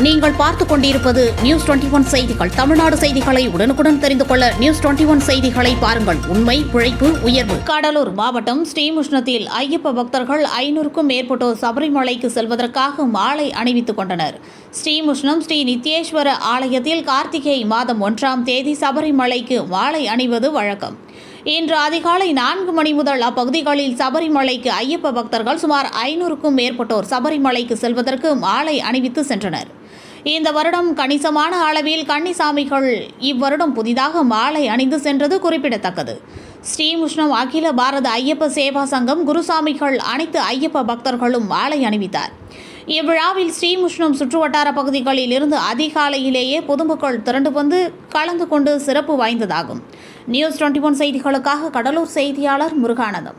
நீங்கள் பார்த்துக் கொண்டிருப்பது நியூஸ் டுவெண்டி ஒன் செய்திகள். தமிழ்நாடு செய்திகளை உடனுக்குடன் தெரிந்து கொள்ள நியூஸ் டுவெண்டி ஒன் செய்திகளை பாருங்கள். உண்மை உழைப்பு உயர்வு. கடலூர் மாவட்டம் ஸ்ரீமுஷ்ணத்தில் ஐயப்ப பக்தர்கள் ஐநூறுக்கும் மேற்பட்டோர் சபரிமலைக்கு செல்வதற்காக மாலை அணிவித்துக் கொண்டனர். ஸ்ரீமுஷ்ணம் ஸ்ரீ நித்யேஸ்வர ஆலயத்தில் கார்த்திகை மாதம் ஒன்றாம் தேதி சபரிமலைக்கு மாலை அணிவது வழக்கம். இன்று அதிகாலை நான்கு மணி முதல் அப்பகுதிகளில் சபரிமலைக்கு ஐயப்ப பக்தர்கள் சுமார் ஐநூறுக்கும் மேற்பட்டோர் சபரிமலைக்கு செல்வதற்கு மாலை அணிவித்து சென்றனர். இந்த வருடம் கணிசமான அளவில் கன்னிசாமிகள் இவ்வருடம் புதிதாக மாலை அணிந்து சென்றது குறிப்பிடத்தக்கது. ஸ்ரீமுஷ்ணம் அகில பாரத ஐயப்ப சேவா சங்கம் குருசாமிகள் அனைத்து ஐயப்ப பக்தர்களும் மாலை அணிவித்தார். இவ்விழாவில் ஸ்ரீமுஷ்ணம் சுற்றுவட்டார பகுதிகளில் இருந்து அதிகாலையிலேயே பொதுமக்கள் திரண்டு வந்து கலந்து கொண்டு சிறப்பு வாய்ந்ததாகும். நியூஸ் டுவெண்ட்டி ஒன் செய்திகளுக்காக கடலூர் செய்தியாளர் முருகானந்தம்.